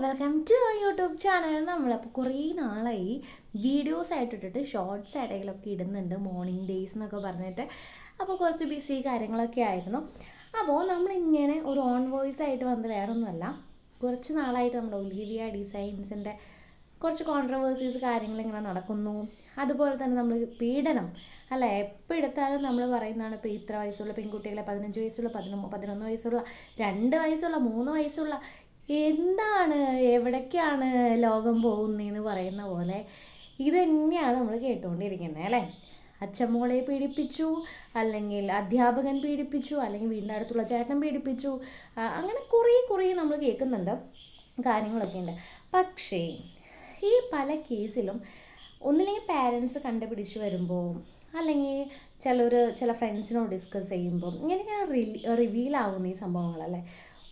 Welcome to YouTube channel നമ്മളപ്പോൾ കുറേ നാളായി വീഡിയോസ് ആയിട്ട് ഇട്ടിട്ട് ഷോർട്സ് ഇടയിലൊക്കെ ഇടുന്നുണ്ട് മോർണിംഗ് ഡേയ്സ് എന്നൊക്കെ പറഞ്ഞിട്ട്. അപ്പോൾ കുറച്ച് ബിസി കാര്യങ്ങളൊക്കെ ആയിരുന്നു. അപ്പോൾ നമ്മളിങ്ങനെ ഒരു ഓൺ വോയിസ് ആയിട്ട് വന്ന് വേറൊന്നുമല്ല. കുറച്ച് നാളായിട്ട് നമ്മുടെ ഒലീവിയ ഡിസൈൻസിന്റെ കുറച്ച് കോൺട്രവേഴ്സീസ് കാര്യങ്ങളിങ്ങനെ നടക്കുന്നു. അതുപോലെ തന്നെ നമ്മൾ പീഡനം അല്ല? എപ്പോൾ എടുത്താലും നമ്മൾ പറയുന്നതാണ് ഇപ്പോൾ ഇത്ര വയസ്സുള്ള പെൺകുട്ടികളെ പതിനഞ്ച് വയസ്സുള്ള പതിനൊന്ന് പതിനൊന്ന് വയസ്സുള്ള രണ്ട് വയസ്സുള്ള മൂന്ന് വയസ്സുള്ള എന്താണ്? എവിടേക്കാണ് ലോകം പോകുന്നതെന്ന് പറയുന്ന പോലെ ഇത് തന്നെയാണ് നമ്മൾ കേട്ടുകൊണ്ടിരിക്കുന്നത് അല്ലേ? അച്ഛമ്മോളെ പീഡിപ്പിച്ചു അല്ലെങ്കിൽ അധ്യാപകൻ പീഡിപ്പിച്ചു അല്ലെങ്കിൽ വീടിന്റെ അടുത്തുള്ള ചേട്ടൻ പീഡിപ്പിച്ചു അങ്ങനെ കുറേ കുറേ നമ്മൾ കേൾക്കുന്നുണ്ട് കാര്യങ്ങളൊക്കെ ഉണ്ട്. പക്ഷേ ഈ പല കേസിലും ഒന്നില്ലെങ്കിൽ പാരൻസ് കണ്ടുപിടിച്ച് വരുമ്പോൾ അല്ലെങ്കിൽ ചിലർ ചില ഫ്രണ്ട്സിനോട് ഡിസ്കസ് ചെയ്യുമ്പോൾ ഇങ്ങനെയൊക്കെയാണ് റിവീൽ ആവുന്ന ഈ സംഭവങ്ങളല്ലേ?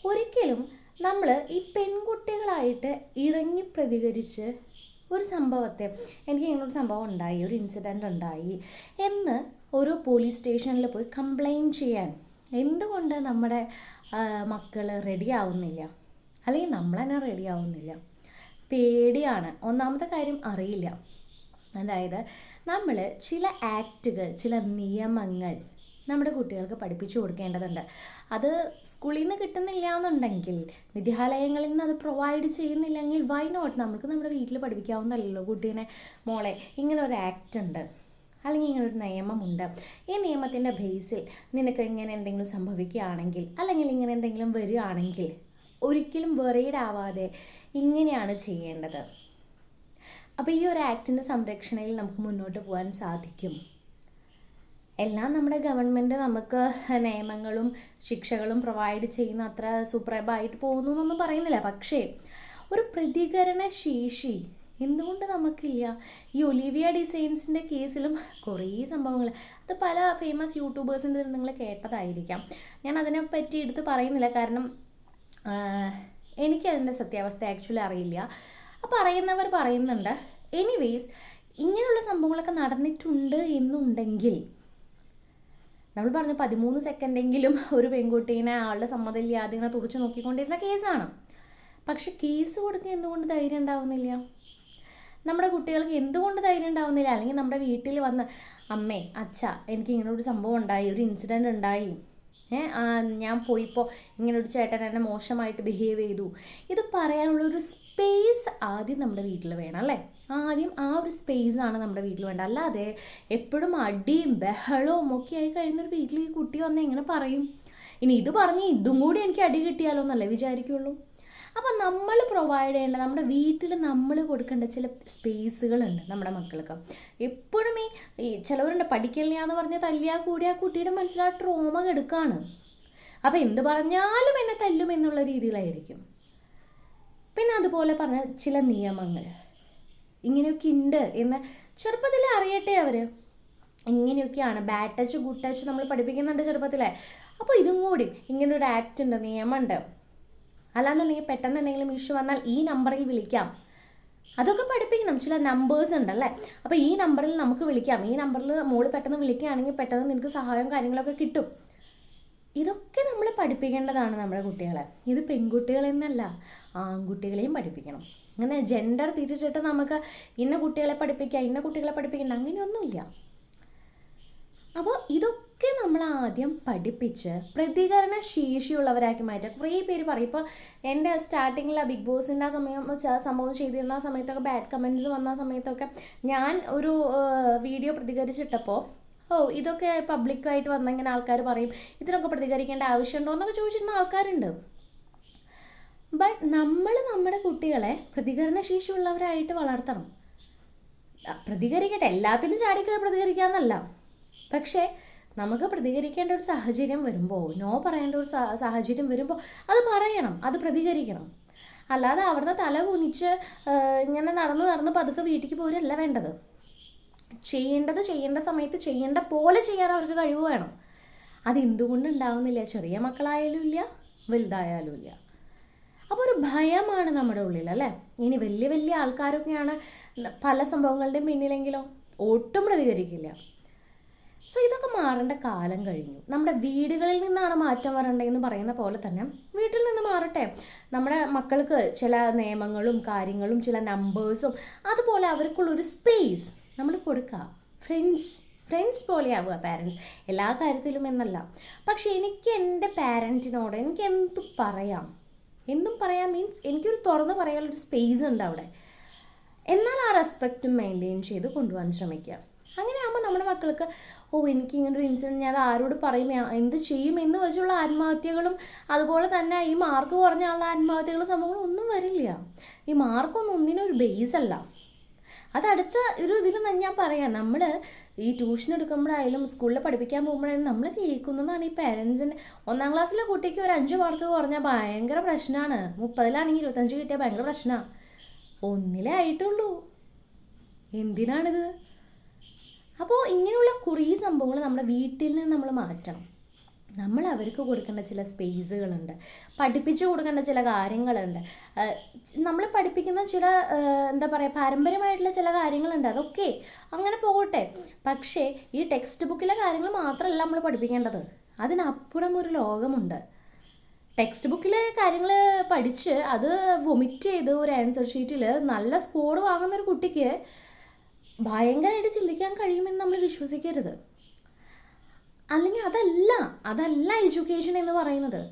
ഒരിക്കലും നമ്മൾ ഈ പെൺകുട്ടികളായിട്ട് ഇറങ്ങി പ്രതികരിച്ച് ഒരു സംഭവത്തെ എനിക്ക് ഇങ്ങനൊരു സംഭവം ഉണ്ടായി ഒരു ഇൻസിഡന്റ് ഉണ്ടായി എന്ന് ഒരു പോലീസ് സ്റ്റേഷനിൽ പോയി കംപ്ലൈന്റ് ചെയ്യാൻ. എന്തുകൊണ്ട് നമ്മുടെ മക്കൾ റെഡി ആവുന്നില്ല? അല്ലെങ്കിൽ നമ്മൾ തന്നെ റെഡി ആവുന്നില്ല? പേടിയാണ്. ഒന്നാമത്തെ കാര്യം അറിയില്ല. അതായത് നമ്മൾ ചില ആക്റ്റുകൾ ചില നിയമങ്ങൾ നമ്മുടെ കുട്ടികൾക്ക് പഠിപ്പിച്ചു കൊടുക്കേണ്ടതുണ്ട്. അത് സ്കൂളിൽ നിന്ന് കിട്ടുന്നില്ല എന്നുണ്ടെങ്കിൽ വിദ്യാലയങ്ങളിൽ നിന്ന് അത് പ്രൊവൈഡ് ചെയ്യുന്നില്ലെങ്കിൽ വൈ നോട്ട് നമുക്ക് നമ്മുടെ വീട്ടിൽ പഠിപ്പിക്കാവുന്നതല്ലോ കുട്ടീനെ മോളെ. ഇങ്ങനെ ഒരു ആക്ട് ഉണ്ട്. അല്ലെങ്കിൽ ഇങ്ങനെ ഒരു നിയമമുണ്ട്. ഈ നിയമത്തിന്റെ ബേസിൽ നിനക്ക് ഇങ്ങനെ എന്തെങ്കിലും സംഭവിക്കുകയാണെങ്കിൽ അല്ലെങ്കിൽ ഇങ്ങനെ എന്തെങ്കിലും വരികയാണെങ്കിൽ ഒരിക്കലും വെറീഡ് ആവാതെ ഇങ്ങനെയാണ് ചെയ്യേണ്ടത്. അപ്പോൾ ഈ ഒരു ആക്ടിന്റെ സംരക്ഷണയിൽ നമുക്ക് മുന്നോട്ട് പോകാൻ സാധിക്കും. എല്ലാം നമ്മുടെ ഗവൺമെന്റ് നമുക്ക് നിയമങ്ങളും ശിക്ഷകളും പ്രൊവൈഡ് ചെയ്യുന്ന അത്ര സുപ്രഭായിട്ട് പോകുന്നു എന്നൊന്നും പറയുന്നില്ല. പക്ഷേ ഒരു പ്രതികരണ ശേഷി എന്തുകൊണ്ട് നമുക്കില്ല? ഈ ഒലിവിയ ഡിസൈൻസിന്റെ കേസിലും കുറേ സംഭവങ്ങൾ. അത് പല ഫേമസ് യൂട്യൂബേഴ്സിന്റെ നിങ്ങൾ കേട്ടതായിരിക്കാം. ഞാൻ അതിനെ പറ്റി എടുത്ത് പറയുന്നില്ല. കാരണം എനിക്കതിന്റെ സത്യാവസ്ഥ ആക്ച്വലി അറിയില്ല. അപ്പോൾ പറയുന്നവർ പറയുന്നുണ്ട്. എനിവേസ് ഇങ്ങനെയുള്ള സംഭവങ്ങളൊക്കെ നടന്നിട്ടുണ്ട് എന്നുണ്ടെങ്കിൽ നമ്മൾ പറഞ്ഞു പതിമൂന്ന് സെക്കൻഡെങ്കിലും ഒരു പെൺകുട്ടീനെ ആളുടെ സമ്മതമില്ലാതെ ഇങ്ങനെ തുറച്ചു നോക്കിക്കൊണ്ടിരുന്ന കേസാണ് പക്ഷെ കേസ് കൊടുക്കാൻ എന്തുകൊണ്ട് ധൈര്യം ഉണ്ടാവുന്നില്ല? നമ്മുടെ കുട്ടികൾക്ക് എന്തുകൊണ്ട് ധൈര്യം ഉണ്ടാവുന്നില്ല? അല്ലെങ്കിൽ നമ്മുടെ വീട്ടിൽ വന്ന് അമ്മേ അച്ഛ എനിക്ക് ഇങ്ങനെ ഒരു സംഭവം ഉണ്ടായി ഒരു ഇൻസിഡന്റ് ഉണ്ടായി. ഞാൻ പോയിപ്പോൾ ഇങ്ങനെ ഒരു ചേട്ടൻ എന്നെ മോശമായിട്ട് ബിഹേവ് ചെയ്തു. ഇത് പറയാനുള്ളൊരു സ്പേസ് ആദ്യം നമ്മുടെ വീട്ടിൽ വേണം അല്ലേ? ആദ്യം ആ ഒരു സ്പേസ് ആണ് നമ്മുടെ വീട്ടിൽ വേണ്ട അല്ലാതെ എപ്പോഴും അടിയും ബഹളവും ഒക്കെ ആയി കഴിയുന്നൊരു വീട്ടിൽ ഈ കുട്ടി വന്ന് എങ്ങനെ പറയും? ഇനി ഇത് പറഞ്ഞ് ഇതും കൂടി എനിക്ക് അടി കിട്ടിയാലോ എന്നല്ലേ വിചാരിക്കുള്ളൂ. അപ്പോൾ നമ്മൾ പ്രൊവൈഡ് ചെയ്യേണ്ട നമ്മുടെ വീട്ടിൽ നമ്മൾ കൊടുക്കേണ്ട ചില സ്പേസുകളുണ്ട് നമ്മുടെ മക്കൾക്ക്. എപ്പോഴും ഈ ചിലവരുണ്ട് പഠിക്കലിയാന്ന് എന്ന് തല്ലിയാൽ തല്ലിയാ കൂടി ആ കുട്ടിയുടെ മനസ്സിൽ ആ ട്രോമ കെടുക്കാണ് അപ്പോൾ എന്ത് പറഞ്ഞാലും എന്നെ തല്ലും എന്നുള്ള രീതിയിലായിരിക്കും. പിന്നെ അതുപോലെ പറഞ്ഞ ചില നിയമങ്ങൾ. ഇങ്ങനെയൊക്കെ ഉണ്ട് എന്ന് ചെറുപ്പത്തിൽ അറിയട്ടെ അവർ ഇങ്ങനെയൊക്കെയാണ്. ബാഡ് ടച്ച് ഗുഡ് ടച്ച് നമ്മൾ പഠിപ്പിക്കുന്നുണ്ട് ചെറുപ്പത്തിലെ. അപ്പോൾ ഇതും കൂടി ഇങ്ങനെ ഒരു ആക്ട് ഉണ്ട് നിയമമുണ്ട് അല്ലാന്നുണ്ടെങ്കിൽ പെട്ടെന്ന് എന്തെങ്കിലും ഇഷ്യൂ വന്നാൽ ഈ നമ്പറിൽ വിളിക്കാം. അതൊക്കെ പഠിപ്പിക്കണം. ചില നമ്പേഴ്സ് ഉണ്ടല്ലേ അപ്പോൾ ഈ നമ്പറിൽ നമുക്ക് വിളിക്കാം. ഈ നമ്പറിൽ മോൾ പെട്ടെന്ന് വിളിക്കുകയാണെങ്കിൽ പെട്ടെന്ന് നിനക്ക് സഹായവും കാര്യങ്ങളൊക്കെ കിട്ടും. ഇതൊക്കെ നമ്മൾ പഠിപ്പിക്കേണ്ടതാണ് നമ്മുടെ കുട്ടികളെ. ഇത് പെൺകുട്ടികളെന്നല്ല ആൺകുട്ടികളെയും പഠിപ്പിക്കണം. അങ്ങനെ ജെൻഡർ തിരിച്ചിട്ട് നമുക്ക് ഇന്ന കുട്ടികളെ പഠിപ്പിക്കുക ഇന്ന കുട്ടികളെ പഠിപ്പിക്കണ്ട അങ്ങനെയൊന്നുമില്ല. അപ്പോൾ ഇതൊക്കെ നമ്മൾ ആദ്യം പഠിപ്പിച്ച് പ്രതികരണ ശേഷിയുള്ളവരാക്കി മാറ്റുക കുറേ പേര് പറയും ഇപ്പോൾ എന്റെ സ്റ്റാർട്ടിങ്ങിൽ ബിഗ് ബോസിന്റെ ആ സമയം സംഭവം ചെയ്തിരുന്ന ആ സമയത്തൊക്കെ ബാഡ് കമന്റ്സ് വന്ന സമയത്തൊക്കെ ഞാൻ ഒരു വീഡിയോ പ്രതികരിച്ചിട്ടപ്പോൾ ഓ ഇതൊക്കെ പബ്ലിക്കായിട്ട് വന്ന ആൾക്കാർ പറയും ഇതിനൊക്കെ പ്രതികരിക്കേണ്ട ആവശ്യമുണ്ടോ എന്നൊക്കെ ചോദിച്ചിരുന്ന ആൾക്കാരുണ്ട്. ബട്ട് നമ്മൾ നമ്മുടെ കുട്ടികളെ പ്രതികരണ ശേഷി ഉള്ളവരായിട്ട് വളർത്തണം പ്രതികരിക്കട്ടെ. എല്ലാത്തിനും ചാടിക്കറി പ്രതികരിക്കാമെന്നല്ല പക്ഷേ നമുക്ക് പ്രതികരിക്കേണ്ട ഒരു സാഹചര്യം വരുമ്പോൾ നോ പറയേണ്ട ഒരു സാഹചര്യം വരുമ്പോൾ അത് പറയണം. അത് പ്രതികരിക്കണം. അല്ലാതെ അവിടുന്ന് തല കുനിച്ച് ഇങ്ങനെ നടന്ന് നടന്ന് പതുക്കെ വീട്ടിലേക്ക് പോരല്ല വേണ്ടത്. ചെയ്യേണ്ടത് ചെയ്യേണ്ട സമയത്ത് ചെയ്യേണ്ട പോലെ ചെയ്യാൻ അവർക്ക് കഴിവ് വേണം. അത് ഉണ്ടാവുന്നില്ല? ചെറിയ മക്കളായാലും ഇല്ല വലുതായാലും ഇല്ല. അപ്പോൾ ഒരു ഭയമാണ് നമ്മുടെ ഉള്ളിൽ അല്ലേ ഇനി വലിയ വലിയ ആൾക്കാരൊക്കെയാണ് പല സംഭവങ്ങളുടെയും പിന്നിലെങ്കിലോ ഒട്ടും പ്രതികരിക്കില്ല. സോ ഇതൊക്കെ മാറേണ്ട കാലം കഴിഞ്ഞു. നമ്മുടെ വീടുകളിൽ നിന്നാണ് മാറ്റം വരേണ്ടതെന്ന് പറയുന്ന പോലെ തന്നെ വീട്ടിൽ നിന്ന് മാറട്ടെ. നമ്മുടെ മക്കൾക്ക് ചില നിയമങ്ങളും കാര്യങ്ങളും ചില നമ്പേഴ്സും അതുപോലെ അവർക്കുള്ളൊരു സ്പേസ് നമ്മൾ കൊടുക്കുക. ഫ്രണ്ട്സ് ഫ്രണ്ട്സ് പോലെയാവുക പാരൻസ് എല്ലാ കാര്യത്തിലും എന്നല്ല. പക്ഷേ എനിക്ക് എന്റെ പാരന്റിനോട് എനിക്ക് എന്ത് പറയാം? എന്തും പറയാൻ മീൻസ് എനിക്കൊരു തുറന്ന് പറയാനുള്ളൊരു സ്പേസ് ഉണ്ട് അവിടെ. എന്നാൽ ആ റെസ്പെക്റ്റും മെയിന്റെയിൻ ചെയ്ത് കൊണ്ടുപോകാൻ ശ്രമിക്കുക. അങ്ങനെ അങ്ങനെയാകുമ്പോൾ നമ്മുടെ മക്കൾക്ക് ഓ എനിക്ക് ഇങ്ങനെ ഒരു ഇൻസിഡന്റ് ഞാൻ ആരോട് പറയും? എന്ത് ചെയ്യും? എന്ന് വെച്ചുള്ള ആത്മഹത്യകളും അതുപോലെ തന്നെ ഈ മാർക്ക് കുറഞ്ഞുള്ള ആത്മഹത്യകളും സംഭവങ്ങളും ഒന്നും വരില്ല. ഈ മാർക്കൊന്നും ഒന്നിനും ഒരു ബേസ് അല്ല. അതടുത്ത ഒരു ഇതിൽ ഞാൻ പറയാം. നമ്മൾ ഈ ട്യൂഷൻ എടുക്കുമ്പോഴായാലും സ്കൂളിൽ പഠിപ്പിക്കാൻ പോകുമ്പോഴായാലും നമ്മൾ കേൾക്കുന്നതാണ് ഈ പേരൻസിന്റെ ഒന്നാം ക്ലാസ്സിലെ കുട്ടിക്ക് ഒരു അഞ്ച് മാർക്ക് കുറഞ്ഞാൽ ഭയങ്കര പ്രശ്നമാണ് മുപ്പതിലാണെങ്കിൽ ഇരുപത്തഞ്ച് കിട്ടിയാൽ ഭയങ്കര പ്രശ്നമാണ് ഒന്നിലേ ആയിട്ടുള്ളൂ. എന്തിനാണിത്? അപ്പോൾ ഇങ്ങനെയുള്ള കുറേ സംഭവങ്ങൾ നമ്മുടെ വീട്ടിൽ നിന്ന് നമ്മൾ മാറ്റണം. നമ്മൾ അവർക്ക് കൊടുക്കേണ്ട ചില സ്പേസുകളുണ്ട് പഠിപ്പിച്ചു കൊടുക്കേണ്ട ചില കാര്യങ്ങളുണ്ട്. നമ്മൾ പഠിപ്പിക്കുന്ന ചില എന്താ പറയുക പാരമ്പര്യമായിട്ടുള്ള ചില കാര്യങ്ങളുണ്ട്. അതൊക്കെ അങ്ങനെ പോകട്ടെ. പക്ഷേ ഈ ടെക്സ്റ്റ് ബുക്കിലെ കാര്യങ്ങൾ മാത്രമല്ല നമ്മൾ പഠിപ്പിക്കേണ്ടത്. അതിനപ്പുറം ഒരു ലോകമുണ്ട്. ടെക്സ്റ്റ് ബുക്കിലെ കാര്യങ്ങൾ പഠിച്ച് അത് വൊമിറ്റ് ചെയ്ത് ഒരു ആൻസർ ഷീറ്റിൽ നല്ല സ്കോർ വാങ്ങുന്ന ഒരു കുട്ടിക്ക് ഭയങ്കരമായിട്ട് ചിന്തിക്കാൻ കഴിയുമെന്ന് നമ്മൾ വിശ്വസിക്കരുത്. അല്ലെങ്കിൽ അതല്ല അതല്ല എഡ്യൂക്കേഷൻ എന്ന് പറയുന്നത്.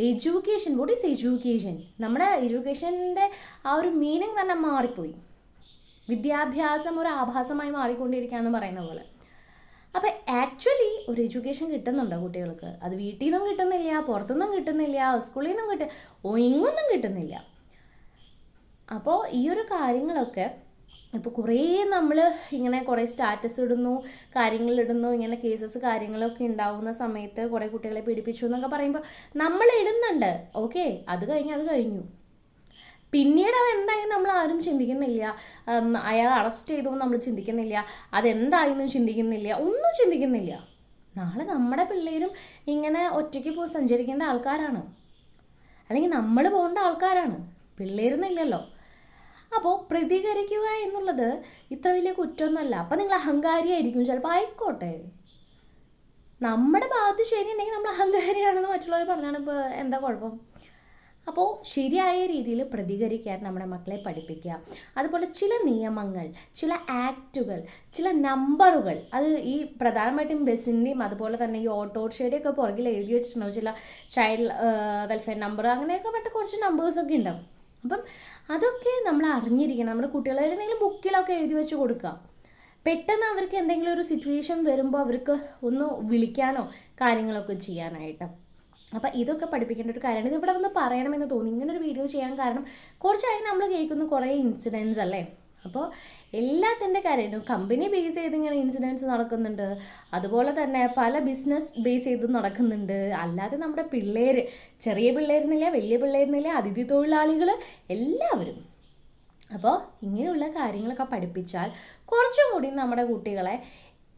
എഡ്യൂക്കേഷൻ വോട്ട് ഈസ് എഡ്യൂക്കേഷൻ നമ്മുടെ എഡ്യൂക്കേഷന്റെ ആ ഒരു മീനിങ് തന്നെ മാറിപ്പോയി. വിദ്യാഭ്യാസം ഒരു ആഭാസമായി മാറിക്കൊണ്ടിരിക്കുക എന്ന് പറയുന്ന പോലെ. അപ്പോൾ ആക്ച്വലി ഒരു എഡ്യൂക്കേഷൻ കിട്ടുന്നുണ്ടോ കുട്ടികൾക്ക്? അത് വീട്ടിൽ നിന്നും കിട്ടുന്നില്ല പുറത്തുനിന്നും കിട്ടുന്നില്ല സ്കൂളിൽ നിന്നും കിട്ടും ഒന്നും കിട്ടുന്നില്ല. അപ്പോൾ ഈ ഒരു കാര്യങ്ങളൊക്കെ ഇപ്പോൾ കുറേ നമ്മൾ ഇങ്ങനെ കുറേ സ്റ്റാറ്റസ് ഇടുന്നു കാര്യങ്ങൾ ഇടുന്നു ഇങ്ങനെ കേസസ് കാര്യങ്ങളൊക്കെ ഉണ്ടാവുന്ന സമയത്ത് കുറേ കുട്ടികളെ പീഡിപ്പിച്ചു എന്നൊക്കെ പറയുമ്പോൾ നമ്മൾ ഇടുന്നുണ്ട്. ഓക്കെ അത് കഴിഞ്ഞ് അത് കഴിഞ്ഞു. പിന്നീട് അവ എന്തായി നമ്മൾ ആരും ചിന്തിക്കുന്നില്ല. അയാൾ അറസ്റ്റ് ചെയ്തു നമ്മൾ ചിന്തിക്കുന്നില്ല. അതെന്തായെന്നും ചിന്തിക്കുന്നില്ല. ഒന്നും ചിന്തിക്കുന്നില്ല. നാളെ നമ്മുടെ പിള്ളേരും ഇങ്ങനെ ഒറ്റയ്ക്ക് പോയി സഞ്ചരിക്കേണ്ട ആൾക്കാരാണ്. അല്ലെങ്കിൽ നമ്മൾ പോകേണ്ട ആൾക്കാരാണ്. പിള്ളേരെന്നില്ലല്ലോ അപ്പോൾ പ്രതികരിക്കുക എന്നുള്ളത് ഇത്ര വലിയ കുറ്റമൊന്നുമല്ല. അപ്പം നിങ്ങൾ അഹങ്കാരിയായിരിക്കും. ചിലപ്പോൾ ആയിക്കോട്ടെ. നമ്മുടെ ഭാഗത്ത് ശരിയുണ്ടെങ്കിൽ നമ്മൾ അഹങ്കാരിയാണെന്ന് മറ്റുള്ളവർ പറഞ്ഞാണ് ഇപ്പോൾ എന്താ കുഴപ്പം? അപ്പോൾ ശരിയായ രീതിയിൽ പ്രതികരിക്കാൻ നമ്മുടെ മക്കളെ പഠിപ്പിക്കുക. അതുപോലെ ചില നിയമങ്ങൾ ചില ആക്റ്റുകൾ ചില നമ്പറുകൾ അത് ഈ പ്രധാനമായിട്ടും ബസ്സിന്റെയും അതുപോലെ തന്നെ ഈ ഓട്ടോറിക്ഷയുടെ ഒക്കെ പുറകിൽ എഴുതി വെച്ചിട്ടുണ്ടാവും. ചില ചൈൽഡ് വെൽഫെയർ നമ്പർ അങ്ങനെയൊക്കെ പറ്റ കുറച്ച് നമ്പേഴ്സൊക്കെ ഉണ്ടാവും. അപ്പം അതൊക്കെ നമ്മൾ അറിഞ്ഞിരിക്കണം. നമ്മുടെ കുട്ടികളെ എന്തെങ്കിലും ബുക്കിലൊക്കെ എഴുതി വെച്ച് കൊടുക്കുക പെട്ടെന്ന് അവർക്ക് എന്തെങ്കിലും ഒരു സിറ്റുവേഷൻ വരുമ്പോൾ അവർക്ക് ഒന്ന് വിളിക്കാനോ കാര്യങ്ങളൊക്കെ ചെയ്യാനായിട്ട്. അപ്പം ഇതൊക്കെ പഠിപ്പിക്കേണ്ട ഒരു കാര്യമാണ്. ഇതിവിടെ വന്ന് പറയണമെന്ന് തോന്നി. ഇങ്ങനെ ഒരു വീഡിയോ ചെയ്യാൻ കാരണം കുറച്ചായി നമ്മൾ കേൾക്കുന്ന കുറേ ഇൻസിഡൻസ് അല്ലേ? അപ്പോൾ എല്ലാത്തിന്റെ കാര്യമായിട്ടും കമ്പനി ബേസ് ചെയ്ത് ഇങ്ങനെ ഇൻസിഡൻസ് നടക്കുന്നുണ്ട്. അതുപോലെ തന്നെ പല ബിസിനസ് ബേസ് ചെയ്ത് നടക്കുന്നുണ്ട്. അല്ലാതെ നമ്മുടെ പിള്ളേർ ചെറിയ പിള്ളേരെന്നില്ല വലിയ പിള്ളേരെന്നില്ല അതിഥി തൊഴിലാളികൾ എല്ലാവരും. അപ്പോൾ ഇങ്ങനെയുള്ള കാര്യങ്ങളൊക്കെ പഠിപ്പിച്ചാൽ കുറച്ചും കൂടി നമ്മുടെ കുട്ടികളെ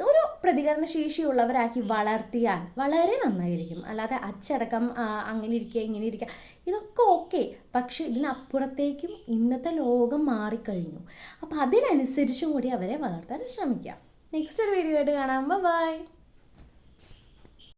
ഒരു പ്രതികരണ ശേഷിയുള്ളവരാക്കി വളർത്തിയാൽ വളരെ നന്നായിരിക്കും. അല്ലാതെ അച്ചടക്കം അങ്ങനെ ഇരിക്കുക ഇങ്ങനെ ഇരിക്കുക ഇതൊക്കെ ഓക്കെ. പക്ഷെ ഇതിനപ്പുറത്തേക്കും ഇന്നത്തെ ലോകം മാറിക്കഴിഞ്ഞു. അപ്പോൾ അതിനനുസരിച്ചും കൂടി അവരെ വളർത്താൻ ശ്രമിക്കാം. നെക്സ്റ്റ് ഒരു വീഡിയോ ആയിട്ട് കാണാം. ബൈ